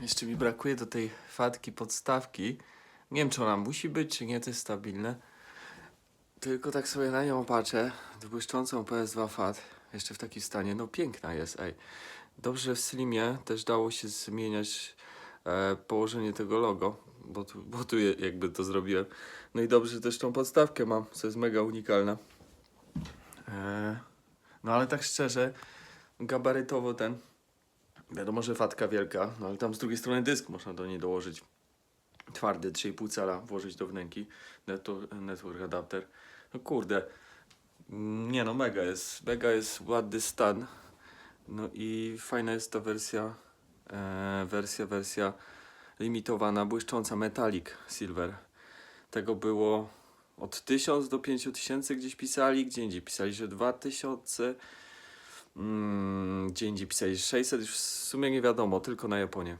Jeszcze mi brakuje do tej fatki podstawki. Nie wiem, czy ona musi być, czy nie, to jest stabilne. Tylko tak sobie na nią patrzę. Błyszczącą PS2 FAT. Jeszcze w takim stanie. No piękna jest, ej. Dobrze, w Slimie też dało się zmieniać e, położenie tego logo, bo tu, bo tu je- jakby to zrobiłem. No i dobrze, też tą podstawkę mam, co jest mega unikalna. E, no ale tak szczerze, gabarytowo ten. Wiadomo, że fatka wielka, no ale tam z drugiej strony dysk można do niej dołożyć. Twardy 3,5 cala włożyć do wnęki. Network, adapter. No kurde. Nie no, mega jest. Mega jest ładny stan. No i fajna jest ta wersja. E, wersja, wersja limitowana, błyszcząca Metallic Silver. Tego było od 1000 do 5000 gdzieś pisali, gdzie indziej pisali, że 2000, mm, gdzie indziej pisali że 600, już w sumie nie wiadomo, tylko na Japonię.